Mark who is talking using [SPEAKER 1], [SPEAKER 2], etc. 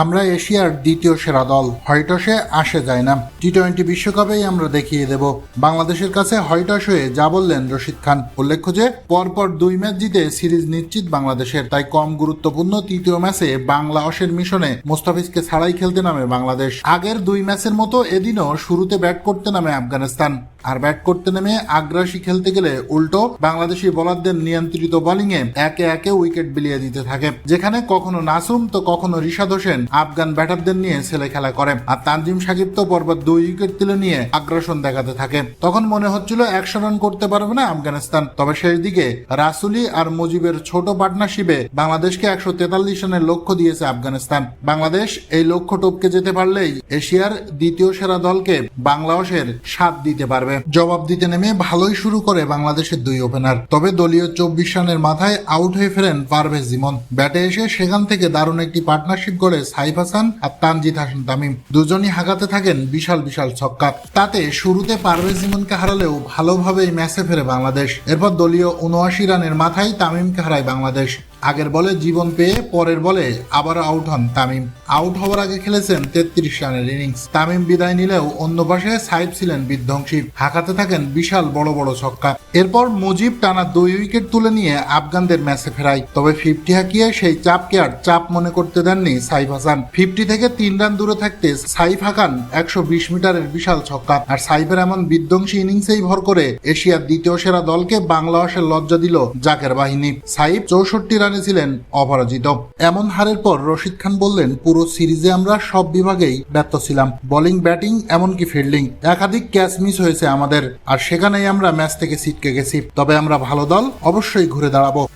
[SPEAKER 1] আমরা এশিয়ার দ্বিতীয় সেরা দল হোয়াইটসে আসে যায় না। টি টোয়েন্টি বিশ্বকাপেই আমরা দেখিয়ে দেব বাংলাদেশের কাছে হোয়াইটস হয়ে যা বললেন রশিদ খান। উল্লেখ্য যে পরপর দুই ম্যাচ জিতে সিরিজ নিশ্চিত বাংলাদেশের তাই কম গুরুত্বপূর্ণ তৃতীয় ম্যাচে বাংলা অসের মিশনে মোস্তাফিজকে ছাড়াই খেলতে নামে বাংলাদেশ। আগের দুই ম্যাচের মতো এদিনও শুরুতে ব্যাট করতে নামে আফগানিস্তান। আর ব্যাট করতে নেমে আগ্রাসী খেলতে গেলে উল্টো বাংলাদেশি বোলারদের নিয়ন্ত্রিত বোলিংয়ে একে একে উইকেট বিলিয়ে দিতে থাকে। যেখানে কখনো নাসুম তো কখনো রিশাদ হোসেন আফগান ব্যাটারদের নিয়ে ছেলে খেলা করে। আর তানজিম সাকিব তো পরপর দুই উইকেট তুলে নিয়ে আগ্রাসন দেখাতে থাকে। তখন মনে হচ্ছিল একশো রান করতে পারবে না আফগানিস্তান। তবে শেষ দিকে রাসুলি আর মুজিবের ছোট পার্টনারশিপে বাংলাদেশকে একশো তেতাল্লিশ রানের লক্ষ্য দিয়েছে আফগানিস্তান। বাংলাদেশ এই লক্ষ্য টপকে যেতে পারলেই এশিয়ার দ্বিতীয় সেরা দলকে বাংলাদেশের সাথ দিতে পারবে। জবাব দিতে নেমে ভালোই শুরু করে বাংলাদেশের দুই ওপেনার তবে দলীয় চব্বিশ রানের মাথায় আউট হয়ে ফেরেন পারভেজ জিমন ব্যাটে এসে সেখান থেকে দারুণ একটি পার্টনারশিপ করে সাইফ হাসান আর তানজিদ হাসান তামিম। দুজনই হাঁকাতে থাকেন বিশাল বিশাল ছক্কা। তাতে শুরুতে পারভেজ জিমনকে হারালেও ভালোভাবেই ম্যাচে ফেরে বাংলাদেশ। এরপর দলীয় উনআশি রানের মাথায় তামিমকে হারায় বাংলাদেশ। আগের বলে জীবন পেয়ে পরের বলে আবার আউট হন তামিম। আউট হওয়ার আগে খেলেছেন তেত্রিশ রানের ইনিংস। তামিম বিদায় নিলেও অন্য পাশে সাইফ ছিলেন বিধ্বংসী। হাঁকাতে থাকেন বিশাল বড় বড় ছক্কা। এরপর মুজিব টানা দুই উইকেট তুলে নিয়ে আফগানদের ম্যাচে ফেরায়। তবে ফিফটি হাঁকিয়ে সেই চাপকে আর চাপ মনে করতে দেননি সাইফ হাসান। ফিফটি থেকে তিন রান দূরে থাকতে সাইফ হাকান একশো বিশ মিটারের বিশাল ছক্কা। আর সাইফের এমন বিধ্বংসী ইনিংসেই ভর করে এশিয়ার দ্বিতীয় সেরা দলকে বাংলা বাংলাদেশের লজ্জা দিল জাকের বাহিনী। সাইফ চৌষট্টি রানে ছিলেন অপরাজিত। এমন হারের পর রশিদ খান বললেন, পুরো সিরিজে আমরা সব বিভাগেই ব্যর্থ ছিলাম। বোলিং, ব্যাটিং, এমনকি ফিল্ডিং। একাধিক ক্যাচ মিস হয়েছে আমাদের। আর সেখানেই আমরা ম্যাচ থেকে ছিটকে গেছি। তবে আমরা ভালো দল অবশ্যই ঘুরে দাঁড়াবো।